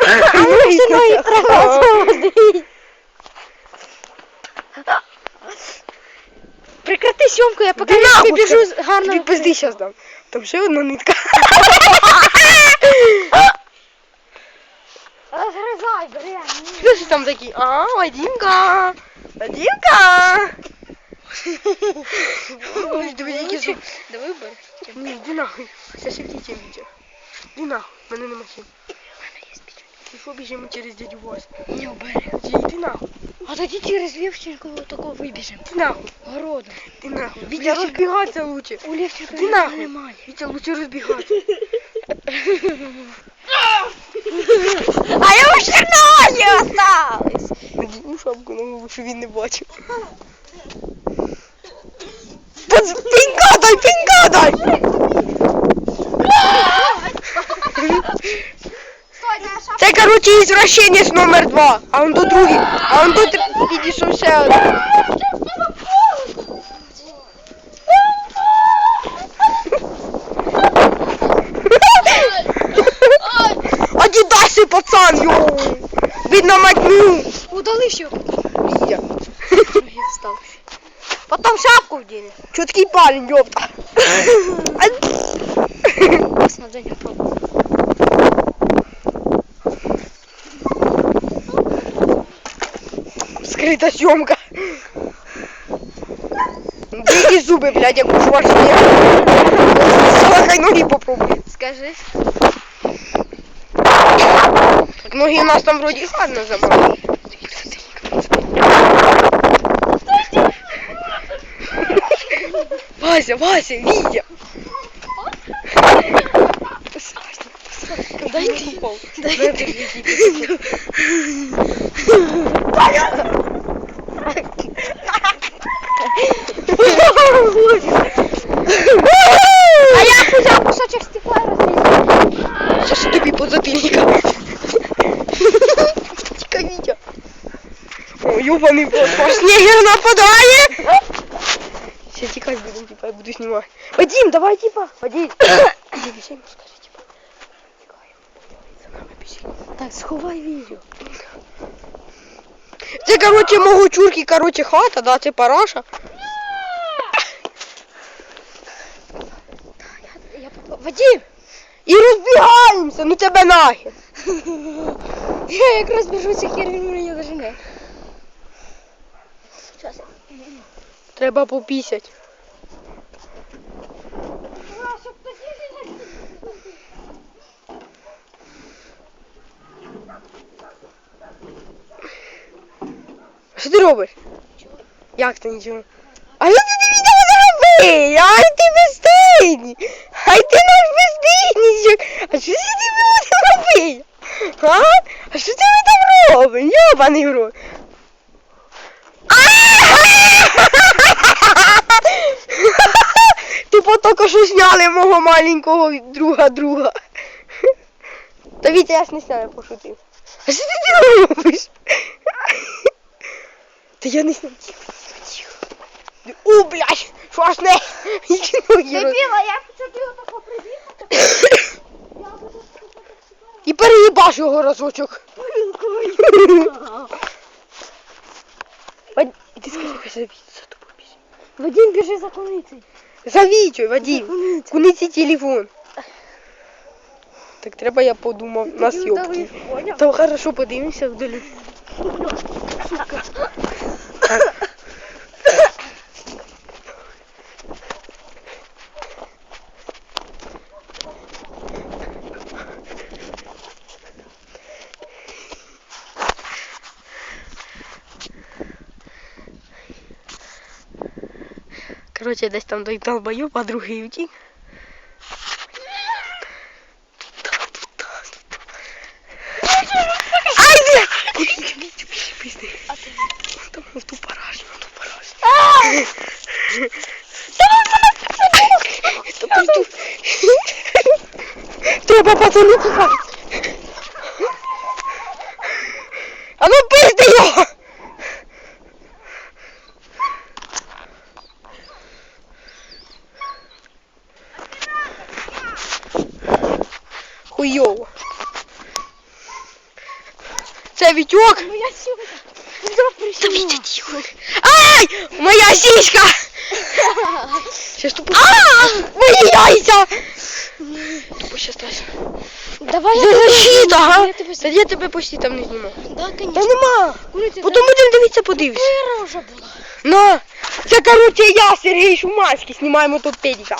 А машиною треба заводити. Прекрати съемку, я поки Ти я нахуй біжу скажи. гарно. Тобі пизди щас дам. Там ще одна нитка. Розгризай, бля. Що ж там такі? А, Вадимка. Вадимка. Ой, диви, які зуб. Давай вибор. Ні, йди нахуй. Це ще птіче нахуй, в мене нема чим. Ти що біжимо через дядю Вась? Не. Ті, Йди нахуй. А тоді через Левченко такого вибіжимо. Ти нахуй. Городом. Ти нахуй. Вітя, розбігатися лучше. У Левченка Ти нахуй. немає. Вітя, лучше розбігатися. А я вже ноги осталось. Надій шапку на голову, щоб він не бачив. Та пінька дай, пінька дай! Це, короче, извращенец номер два. А он тут другий. А он тут підійшов ще один. Пацан, йоу! Видно матню. Удали ще. Вітя. Потом шапку вдіни. Чіткий парень, ёпта. Раз на день попробуй. Скрита съемка. Бери зуби, блядь, як у Шварценеггера. Слухай, ноги попробуй. Скажи. Так ноги у нас там вроді гарно замали. Вася, Вася, Витя. Дай ты. Дай О, ёбаный бот, Шварценеггер нападает. Сейчас тикать будем, типа, я буду снимать. Вадим, давай, типа, Вадим. Иди, вещай, ему скажи, типа. Так, сховай відео. Це, короче, мого чурки, короче, хата, да, це параша. Вадим! І розбігаємося, ну тебе нахер. Я якраз біжу цих хер, він мене не дожене. Щас. Треба попісять. Що ти робиш? Як це нічого? А що ти відео зробив? Ай ти безстидний! Ай ти наш безстидничок! А що ти будеш робити? А? А що ти там робиш? Йобаний в! Тільки що зняли мого маленького друга друга. Та Вітя, я ж не сняв, я пошутив. А що ти робиш? Та я не сняв. Тихо, тихо, тихо. О, блядь, що аж не? Дебіла, я хочу ти отако приїхати. І переїбаш його разочок. Іди скажи, хай за тобою біжить. Вадим, біжи за куницею. За Вітю, Вадим. Куниці телефон. Так треба я подумав на съемки. Там Та хорошо, подивимося вдалі. Короче, десь там той долбойоб, а другий утік. Ай, бля! Куди ти Вітю, пізди? Там в ту парашну, в ту парашну. Та пізду. Треба пацани. А ну пизди його! хуйово. Це Вітюк. Моя сім'я. Вітять його. Ай! Моя сіська! Сейчас тупо. А! Мої яйця! Тупо сейчас. Давай я защита, га? Та я тебе почти там не знімав. Да, конечно. Та нема. Потім будемо дивитися, подивись. Кира вже була. На! Це, короче, я, Сергій Шуманський, знімаємо топ-5.